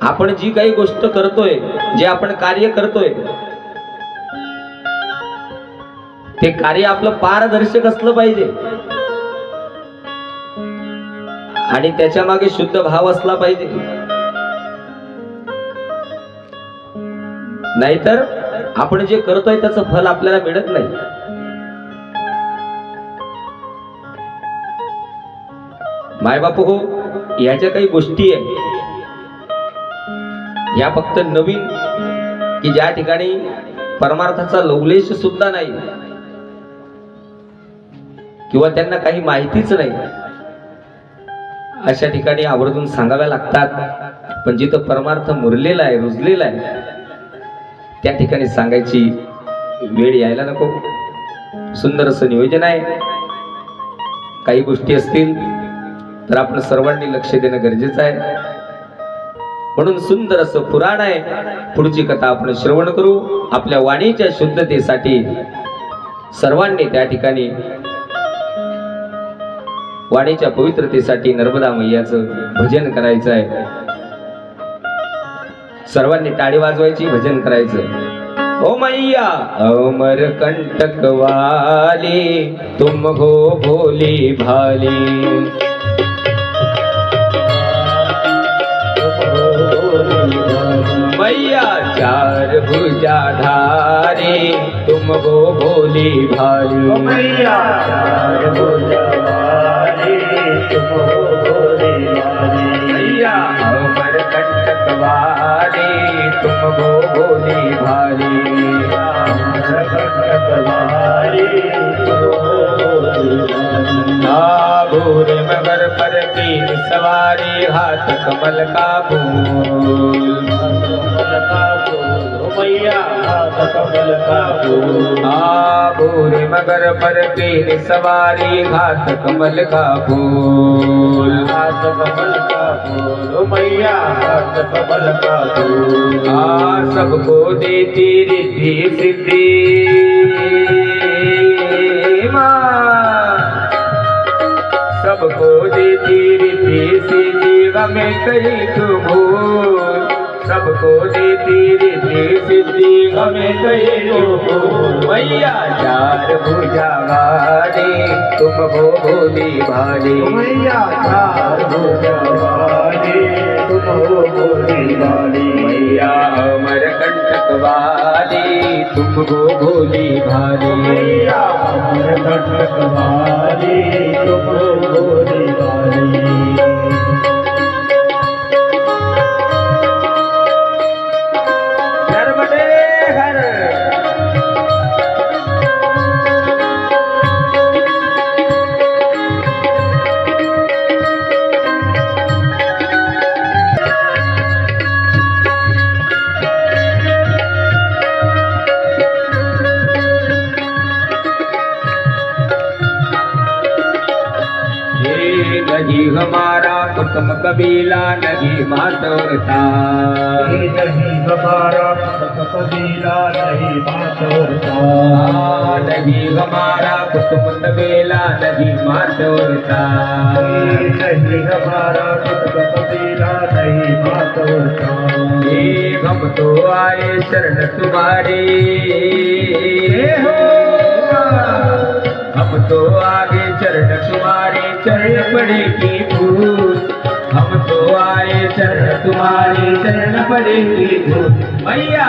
आपण जी काही गोष्ट करतोय जे आपण कार्य करतोय ते कार्य आपलं पारदर्शक असलं पाहिजे. आणि त्याच्यामागे शुद्ध भाव असला पाहिजे. नाहीतर आपण जे करतोय त्याचं फल आपल्याला मिळत नाही. मायबाप हो याच्या काही गोष्टी आहे या फक्त नवीन की ज्या ठिकाणी परमार्थाचा लवलेश सुद्धा नाही किंवा त्यांना काही माहितीच नाही अशा ठिकाणी आवर्जून सांगाव्या लागतात. पण जिथं परमार्थ मुरलेला आहे रुजलेला आहे त्या ठिकाणी सांगायची वेळ यायला नको. सुंदर असं नियोजन आहे. काही गोष्टी असतील तर आपण सर्वांनी लक्ष देणं गरजेचं आहे. म्हणून सुंदर असं पुराण आहे. पुढची कथा आपण श्रवण करू. आपल्या वाणीच्या शुद्धतेसाठी सर्वांनी त्या ठिकाणी वाणीच्या पवित्रतेसाठी नर्मदा मैयाचं भजन करायचं आहे. सर्वांनी टाळी वाजवायची भजन करायचं. ओ मैया! अमर कंटक वाली तुम हो भोली भाली. चार भुजा धारे तुम गो भोली मैया चार भुजवाली तुम हो भोली मैया अमर कंटक वाले तुम गो भोली हो भोली भाली आबूर मगर पर तीन सवारी हाथ कमल का फूल। हाथ मगर पर तीन सवारी घात कमल का फूल। घात कमल का फूल मैया कमल का फूल आ सबको देती रिद्धि सिद्धि। माँ। सबको देती रिद्धि सिद्धि गमे कही तू भूल। सबको देती रिद्धि सिद्धि गमे कही मैया चार भुजा वाली तुम हो भोली भाली। मैया चार भुजवाली तुम हो भोली भाली। मैया अमर कंटक वाली तुम हो भोली भाली। मैया अमर कंटक वाली तुम हो भोली भाली। नहीं हमारा कुटुंब कबीला नहीं मातोरता नहीं हमारा कबीला नहीं मातोरता नहीं हमारा कुटुंब कबीला नहीं मातोरता नहीं हमारा कबीला नहीं मातोरता हम तो आए शरण तुम्हारे। हो! हम तो आगे चरण तुम्हारे चरण पड़े की धूल हम तो आए चरण तुम्हारे चरण पड़े की धूल मैया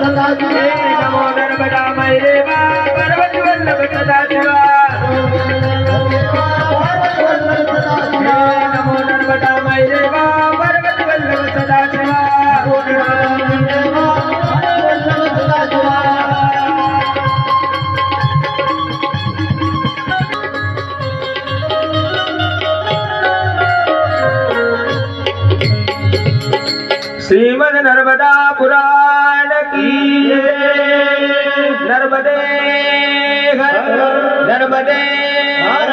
सदा हे नमो नर्मदा मैरेवा पार्वती वल्लभ वल्लभ सदा हे नमो नर्मदा वल्लभ सदा श्रीमद नर्मदा नर्मदे हर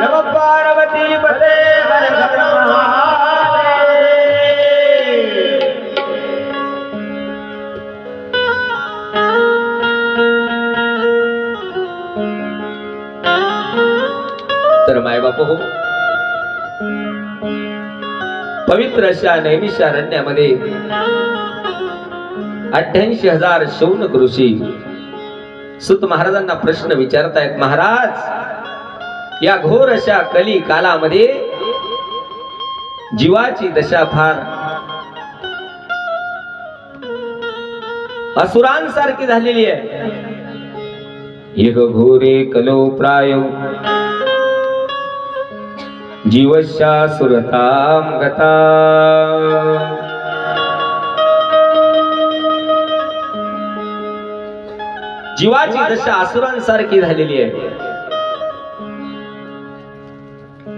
नम पार्वती पते हर हर महादेव। तर मायबाप हो पवित्र अशा नैमिषारण्यामध्ये अठ्ठ्याऐंशी हजार शौनक ऋषी सुत महाराजांना प्रश्न विचारतायत महाराज या घोर अशा कली कालामध्ये जीवाची दशा फार असुरांसारखी झालेली आहे. एक घोरे कलो प्राय जीवशा सुरताम गता। जीवाची दशा असुरांसारखी झालेली आहे.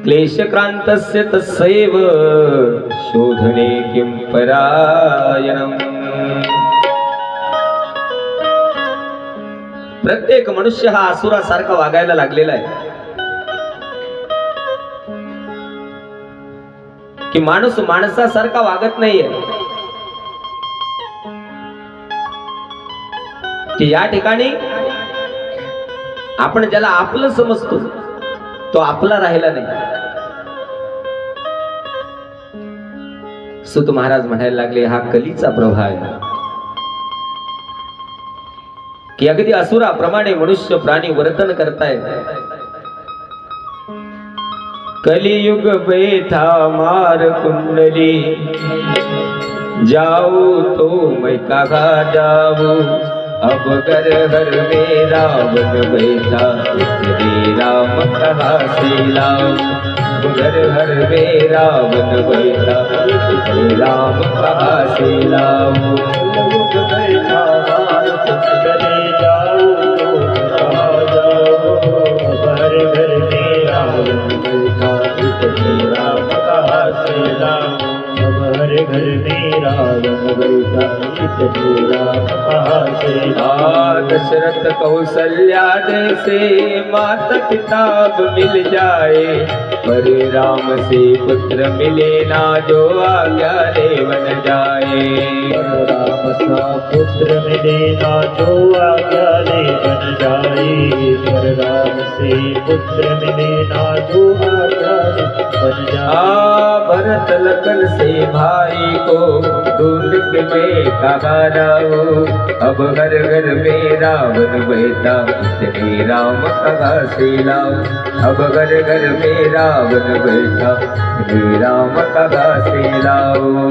क्लेशक्रांतस्य तस्सैव शोधने किं परायणम्. प्रत्येक मनुष्य हा असुरासारखा वागायला लागलेला आहे. की माणूस माणसासारखा वागत नाहीये. की या ठिकाणी आपण ज्याला आपलं समजतो तो आपला राहिला नाही. सुत महाराज म्हणायला लागले हा कलीचा प्रभाव आहे. की अगदी असुराप्रमाणे मनुष्य प्राणी वर्तन करतायत. कलियुग बैठा मार कुंडली जाऊ तो मैं कहा जाऊ. अब घर घर में रावण बैठा तेरे राम कहा से लाओ। अब घर घर में रावण बैठा तेरे राम कहा से लाओ। घर में रावण बैठा इतने राम से आ, दशरथ कौशल्या जैसे माता पिता अब मिल जाए। पर राम से पुत्र मिले ना जो आज्ञा ले बन जाए राम सा पुत्र मिले ना जो आज्ञा ले बन जाए। पर राम से पुत्र मिले ना जो आज्ञा बन जाए। भरत लखन से भाई को ढूंढ के मैं कहा जाऊं अब घर घर में रावण बैठा श्री राम कहा से लाओ। अब घर घर में रावण बैठा श्री राम कहा से लाओ।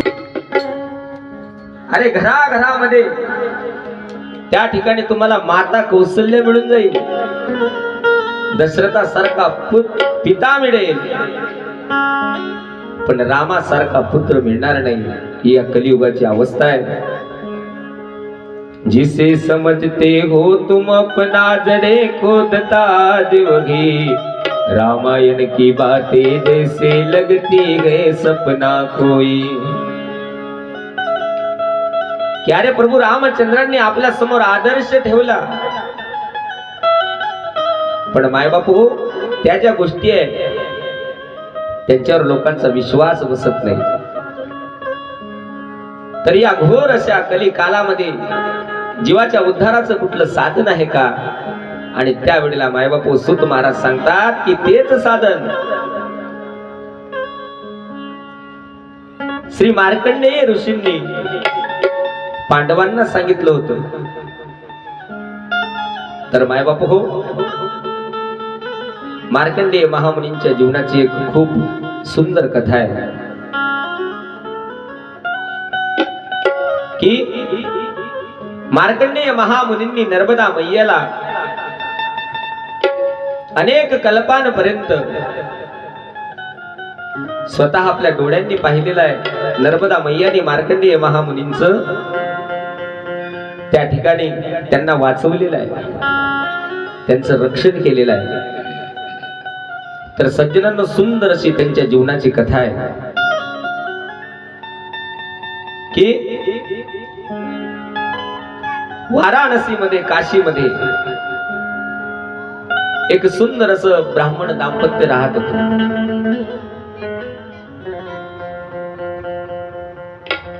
अरे घराघरामध्ये त्या ठिकाणी तुम्हाला माता कौशल्य मिळून जाईल. दशरथासारखा पुत पिता मिळेल. पण रामासारखा पुत्र मिळणार नाही ही या कलियुगाची अवस्था आहे. जिसे समजते हो तुम अपना जड़े खोदता दिवगी रामायण की बातें जैसे लगती गए सपना कोई। क्या रे प्रभू रामचंद्रांनी आपल्यासमोर आदर्श ठेवला? पण मायबापू त्या ज्या गोष्टी आहेत त्यांच्यावर लोकांचा विश्वास बसत नाही. तर या घोर अशा कली कालामध्ये जीवाच्या उद्धाराचं कुठलं साधन आहे का? आणि त्यावेळेला मायबापू सुत महाराज सांगतात की तेच साधन. श्री मार्कंडेय ऋषींनी पांडवांना सांगितलं होतं. तर मायबापू हो मार्कंडेय महामुनींच्या जीवनाची एक खूप सुंदर कथा आहे. की मार्कंडेय महामुनींनी नर्मदा मैयाला अनेक कल्पांपर्यंत स्वतः आपल्या डोळ्यांनी पाहिलेलं आहे. नर्मदा मैयाने मार्कंडेय महामुनींच त्या ठिकाणी त्यांना वाचवलेलं आहे. त्यांचं रक्षण केलेलं आहे. तर सज्जनांना सुंदर अशी त्यांच्या जीवनाची कथा आहे. की वाराणसीमध्ये काशीमध्ये एक सुंदर असं ब्राह्मण दाम्पत्य राहत होत.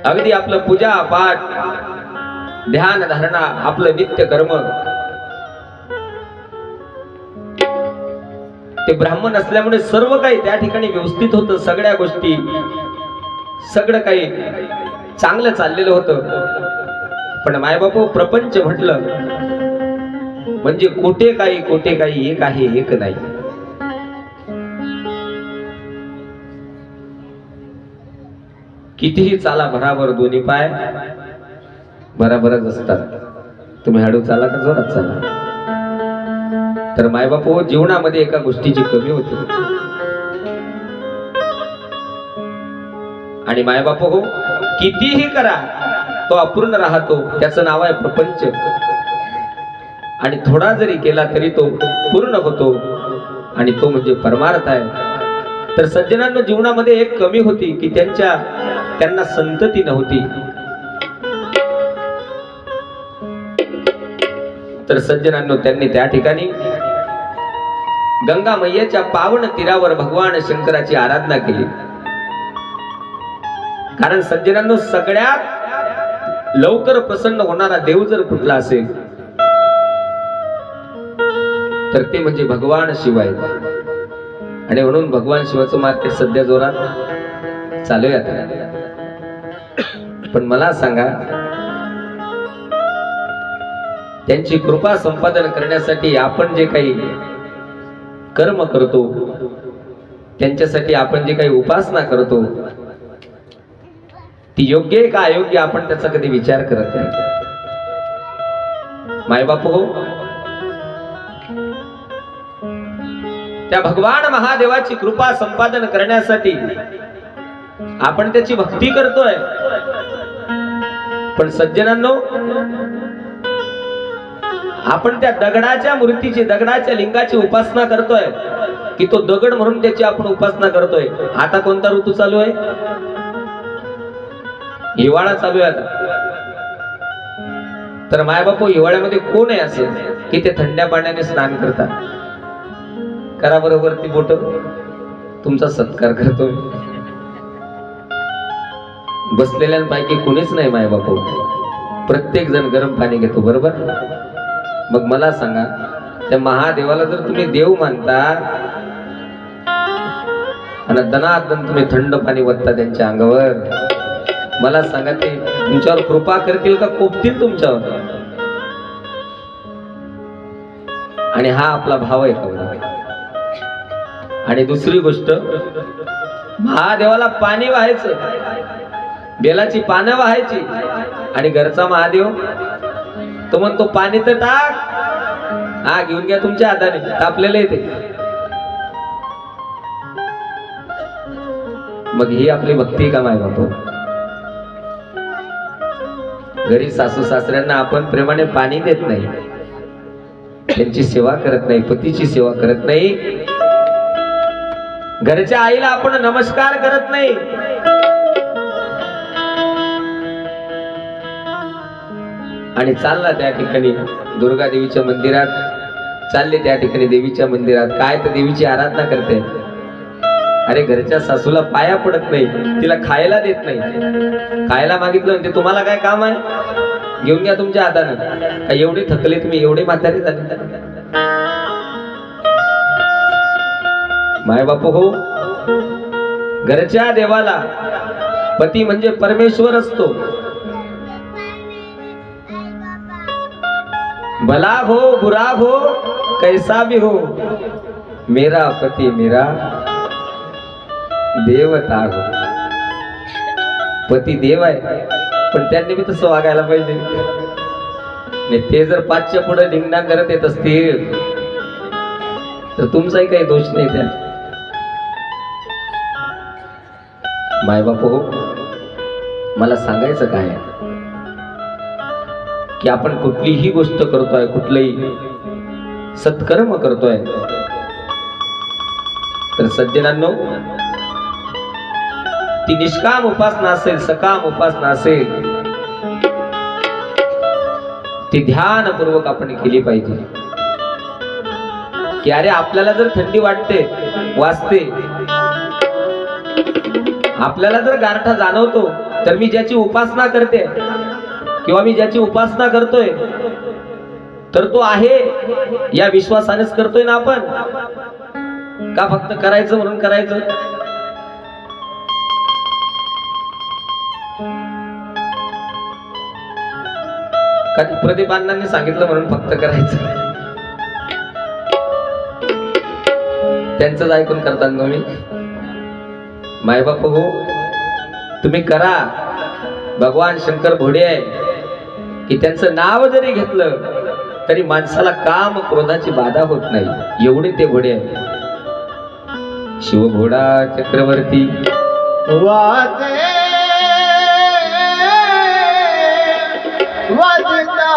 अगदी आपलं पूजा पाठ ध्यान धारणा आपलं नित्य कर्म ते ब्राह्मण असल्यामुळे सर्व काही त्या ठिकाणी व्यवस्थित होतं. सगळ्या गोष्टी सगळं काही चांगलं चाललेलं होतं. पण मायबापू प्रपंच म्हटलं म्हणजे कोठे काही कोठे काही एक आहे एक नाही. कितीही चाला भराभर दोन्ही पाय. भराभरच असतात. तुम्ही हळू चाला का जोरात चाला? तर मायबापू जीवनामध्ये एका गोष्टीची कमी होती. आणि मायबाप हो कितीही करा तो अपूर्ण राहतो. त्याचं नाव आहे प्रपंच. आणि थोडा जरी केला तरी तो पूर्ण होतो. आणि तो म्हणजे परमार्थ आहे. तर सज्जनांना जीवनामध्ये एक कमी होती की त्यांच्या त्यांना संतती नव्हती. तर सज्जनांनो त्यांनी त्या ठिकाणी गंगा मैयाच्या पावन तीरावर भगवान शंकराची आराधना केली. कारण सज्जनांनो सगळ्यात लवकर प्रसन्न होणारा देव जर कुठला असेल तर ते म्हणजे भगवान शिवाय. आणि म्हणून भगवान शिवाचं मार्केट सध्या जोरात चालू आहे पण मला सांगा त्यांची कृपा संपादन करण्यासाठी आपण जे काही कर्म करतो त्यांच्यासाठी आपण जे काही उपासना करतो ती योग्य आहे का अयोग्य आपण त्याचा कधी विचार करत नाही. मायबाप हो. त्या भगवान महादेवाची कृपा संपादन करण्यासाठी आपण त्याची भक्ती करतोय. पण सज्जनांनो आपण त्या दगडाच्या मूर्तीची दगडाच्या लिंगाची उपासना करतोय. की तो दगड म्हणून त्याची आपण उपासना करतोय. आता कोणता ऋतू चालू आहे? हिवाळा चालू आहे आता. तर मायबापू हिवाळ्यामध्ये कोण आहे असेल की ते थंड्या पाण्याने स्नान करतात. करा बरोबर ती बोट. तुमचा सत्कार करतोय. बसलेल्यांपैकी कोणीच नाही मायबापू. प्रत्येक जण गरम पाणी घेतो बरोबर? मग मला सांगा त्या महादेवाला जर तुम्ही देव मानता आणि दनादन तुम्ही थंड पाणी वत्ता त्यांच्या अंगावर मला सांगा ते तुमच्यावर कृपा करतील का कोपतील तुमच्यावर? आणि हा आपला भाव आहे आणि दुसरी गोष्ट महादेवाला पाणी वाहायचं बेलाची पानं वाहायची. आणि घरचा महादेव तो म्हणतो पाणी तर टाक. हा घेऊन घ्या तुमच्या हाताने. तापलेलं येते मग ही आपली भक्ती का माय बापू? घरी सासू सासऱ्यांना आपण प्रेमाने पाणी देत नाही. त्यांची सेवा करत नाही पतीची सेवा करत नाही. घरच्या आईला आपण नमस्कार करत नाही. आणि चालला त्या ठिकाणी दुर्गा देवीच्या मंदिरात. चालले त्या ठिकाणी देवीच्या मंदिरात. काय तर देवीची आराधना करते. अरे घरच्या सासूला पाया पडत नाही. तिला खायला देत नाही. खायला मागितलं म्हणजे तुम्हाला काय काम आहे? घेऊन घ्या तुमच्या हातानं. एवढे थकले तुम्ही? एवढे म्हातारे झाले. माय बापू हो घरच्या देवाला पती म्हणजे परमेश्वर असतो. भला हो बुरा हो कैसा भी हो। मेरा पति मेरा देवता हो। पती देव आहे पण त्यांनी मी तसं वागायला पाहिजे. नाही ते जर पाचच्या पुढे निंगणा करत येत असतील तर तुमचाही काही दोष नाही त्या मायबाप हो मला सांगायचं काय आहे? की आपण कुठलीही गोष्ट करतोय कुठलंही सत्कर्म करतोय. तर सज्जनांनो ती निष्काम उपासना असेल सकाम उपासना असेल ती ध्यानपूर्वक आपण केली पाहिजे. की अरे आपल्याला जर थंडी वाटते वाचते आपल्याला जर गारठा जाणवतो तर मी ज्याची उपासना करते किंवा मी ज्याची उपासना करतोय तर तो आहे या विश्वासानेच करतोय ना आपण? का फक्त करायचं म्हणून करायचं? का प्रदीप अण्णांनी सांगितलं म्हणून फक्त करायचं? त्यांचंच ऐकून करताना मी मायबाप हो तुम्ही करा. भगवान शंकर भोडे आहे. की त्यांचं नाव जरी घेतलं तरी माणसाला काम क्रोधाची बाधा होत नाही. एवढे ते घोडे आहे शिवघोडा चक्रवर्ती. वाजे वाजता